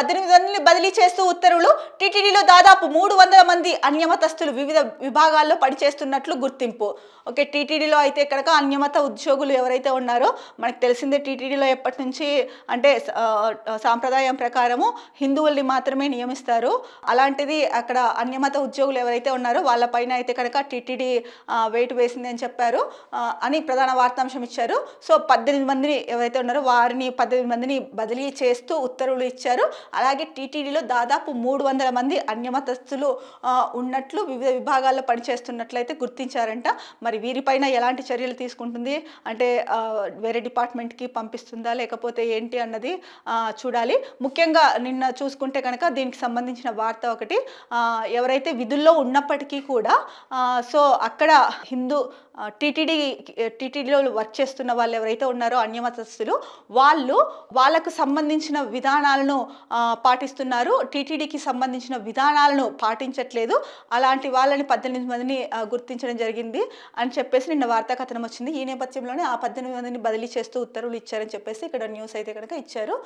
పద్దెనిమిది మందిని బదిలీ చేస్తూ ఉత్తర్వులు టీటీడీలో దాదాపు మూడు వందల మంది అన్యమతస్తులు వివిధ విభాగాల్లో పనిచేస్తున్నట్లు గుర్తింపు. ఓకే టీటీడీలో అయితే కనుక అన్యమత ఉద్యోగులు ఎవరైతే ఉన్నారో మనకు తెలిసిందే టీటీడీలో ఎప్పటి నుంచి అంటే సాంప్రదాయం ప్రకారము హిందువుల్ని మాత్రమే నియమిస్తారు. అలాంటిది అక్కడ అన్యమత ఉద్యోగులు ఎవరైతే ఉన్నారో వాళ్ళపైన అయితే కనుక టీటీడీ వెయిట్ వేసింది అని చెప్పారు అని ప్రధాన వార్తాంశం ఇచ్చారు. సో పద్దెనిమిది మందిని ఎవరైతే ఉన్నారో వారిని పద్దెనిమిది మందిని బదిలీ చేస్తూ ఉత్తర్వులు ఇచ్చారు. అలాగే టీటీడీలో దాదాపు మూడు వందల మంది అన్యమతస్తులు ఉన్నట్లు వివిధ విభాగాల్లో పనిచేస్తున్నట్లయితే గుర్తించారంట. మరి వీరిపైన ఎలాంటి చర్యలు తీసుకుంటుంది? అంటే వేరే డిపార్ట్మెంట్కి పంపిస్తుందా? లేకపోతే ఏంటి అన్నది చూడాలి. ముఖ్యంగా నిన్న చూసుకుంటే కనుక దీనికి సంబంధించిన వార్త ఒకటి ఎవరైతే విధుల్లో ఉన్నప్పటికీ కూడా సో అక్కడ హిందూ టీటీడీ టీటీడీలో వర్క్ చేస్తున్న వాళ్ళు ఎవరైతే ఉన్నారో అన్యమతస్తులు వాళ్ళు వాళ్ళకు సంబంధించిన విధానాలను పాటిస్తున్నారు. టీటీడీకి సంబంధించిన విధానాలను పాటించట్లేదు. అలాంటి వాళ్ళని పద్దెనిమిది మందిని గుర్తించడం జరిగింది అని చెప్పేసి నిన్న వార్తా కథనం వచ్చింది. ఈ నేపథ్యంలోనే ఆ పద్దెనిమిది మందిని బదిలీ చేస్తూ ఉత్తర్వులు ఇచ్చారని చెప్పేసి ఇక్కడ న్యూస్ అయితే కనుక ఇచ్చారు.